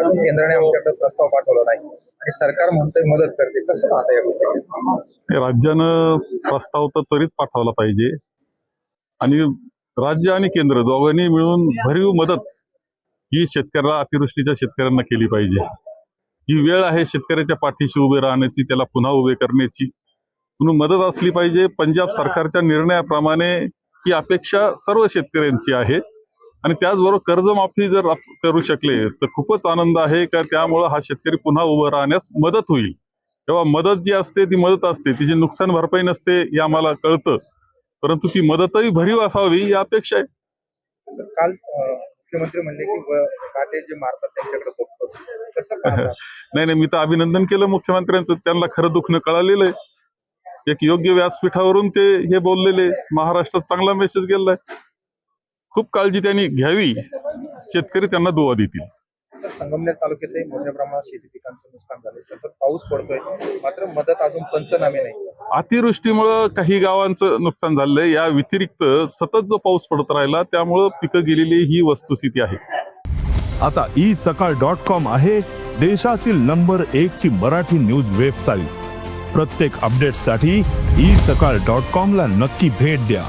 अजून केंद्राने आमच्याकडे प्रस्ताव पाठवला नाही. आणि सरकार म्हणतंय मदत करते. कसं पाहता या गोष्टी? राज्यानं प्रस्ताव तर त्वरित पाठवला पाहिजे. आणि राज्य आणि केंद्र दोघांनी मिळून भरीव मदत ही शेतकऱ्याला अतिवृष्टीच्या शेतकऱ्यांना केली पाहिजे. ही वेळ आहे शेतकऱ्याच्या पाठीशी उभे राहण्याची त्याला पुन्हा उभे करण्याची. म्हणून मदत असली पाहिजे. पंजाब सरकारच्या निर्णयाप्रमाणे ही अपेक्षा सर्व शेतकऱ्यांची आहे. आणि त्याचबरोबर कर्जमाफी जर करू शकले तर खूपच आनंद आहे का त्यामुळं हा शेतकरी पुन्हा उभं राहण्यास मदत होईल. तेव्हा मदत जी असते ती मदत असते. तिची नुकसान भरपाई नसते हे आम्हाला कळतं. परंतु ती मदतही भरीव असावी ही अपेक्षा आहे. काल मुख्यमंत्री म्हणले की जे मारतात त्यांच्याकडे बघतो. कसं पाहता नाही नाही मी तर अभिनंदन केलं मुख्यमंत्र्यांचं. त्यांना खरं दुखणं कळालेलं आहे. एक योग्य व्यासपीठावरून ते हे बोललेले. महाराष्ट्रात चांगला मेसेज गेलाय खूप काळजी त्यांनी घ्यावी. शेतकरी त्यांना दुवा देतील. संगमनेर तालुक्यातही मोठ्या प्रमाणात शेती पिकांचं नुकसान झालंय. सतत पाऊस पडतोय. मात्र मदत अजून पंचनामे नाही. अतिवृष्टीमुळं काही गावांचं नुकसान झालंय. या व्यतिरिक्त सतत जो पाऊस पडत राहिला त्यामुळं पिकं गेलेली ही वस्तुस्थिती आहे. आता ई सकाळ डॉट कॉम आहे देशातील नंबर एक ची मराठी न्यूज वेबसाईट. प्रत्येक अपडेटसाठी ई सकाळ डॉट कॉम ला नक्की भेट द्या.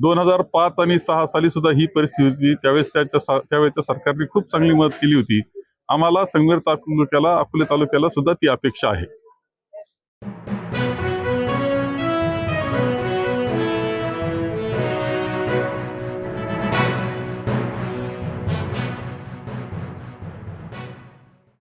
दोन हजार पाच आणि सहा साली सुद्धा ही परिस्थिती होती त्यावेळेस त्याच्या त्यावेळेच्या सरकारने खूप चांगली मदत केली होती. आम्हाला संगमेर तालुक्याला अकोले तालुक्याला सुद्धा ती अपेक्षा आहे.